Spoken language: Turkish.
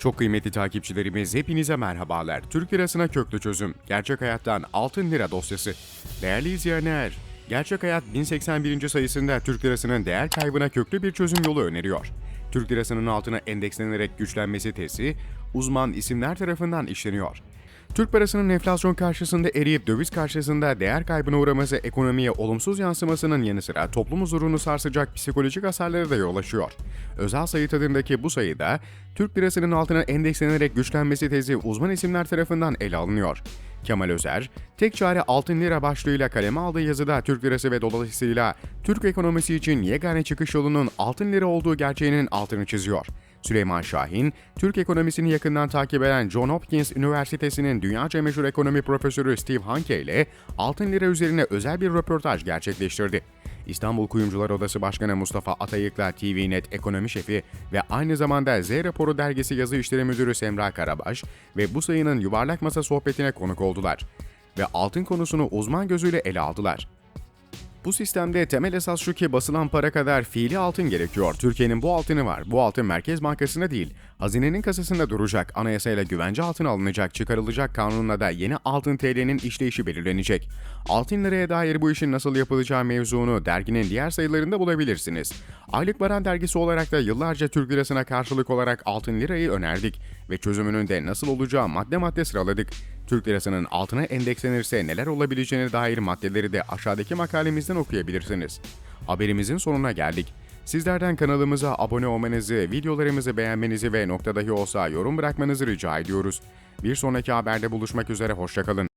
Çok kıymetli takipçilerimiz hepinize merhabalar. Türk lirasına köklü çözüm. Gerçek hayattan altın lira dosyası. Değerli izleyenler, Gerçek Hayat 1081. sayısında Türk lirasının değer kaybına köklü bir çözüm yolu öneriyor. Türk lirasının altına endekslenerek güçlenmesi tezi uzman isimler tarafından işleniyor. Türk parasının enflasyon karşısında eriyip döviz karşısında değer kaybına uğraması ekonomiye olumsuz yansımasının yanı sıra toplum huzurunu sarsacak psikolojik hasarlara da yol açıyor. Özel sayı tadındaki bu sayıda Türk lirasının altına endekslenerek güçlenmesi tezi uzman isimler tarafından ele alınıyor. Kemal Özer, tek çare altın lira başlığıyla kaleme aldığı yazıda Türk lirası ve dolayısıyla Türk ekonomisi için yegane çıkış yolunun altın lira olduğu gerçeğinin altını çiziyor. Süleyman Şahin, Türk ekonomisini yakından takip eden John Hopkins Üniversitesi'nin dünyaca meşhur ekonomi profesörü Steve Hanke ile altın lira üzerine özel bir röportaj gerçekleştirdi. İstanbul Kuyumcular Odası Başkanı Mustafa Atayık'la TVNet ekonomi şefi ve aynı zamanda Z Raporu dergisi yazı işleri müdürü Semra Karabaş ve bu sayının yuvarlak masa sohbetine konuk oldular ve altın konusunu uzman gözüyle ele aldılar. Bu sistemde temel esas şu ki basılan para kadar fiili altın gerekiyor. Türkiye'nin bu altını var. Bu altın Merkez Bankası'nda değil, hazinenin kasasında duracak. Anayasayla güvence altın alınacak, çıkarılacak kanunla da yeni altın TL'nin işleyişi belirlenecek. Altın liraya dair bu işin nasıl yapılacağı mevzunu derginin diğer sayılarında bulabilirsiniz. Aylık Baran dergisi olarak da yıllarca Türk lirasına karşılık olarak altın lirayı önerdik ve çözümünün de nasıl olacağı madde madde sıraladık. Türk lirasının altına endekslenirse neler olabileceğine dair maddeleri de aşağıdaki makalemizden okuyabilirsiniz. Haberimizin sonuna geldik. Sizlerden kanalımıza abone olmanızı, videolarımızı beğenmenizi ve nokta dahi olsa yorum bırakmanızı rica ediyoruz. Bir sonraki haberde buluşmak üzere, hoşçakalın.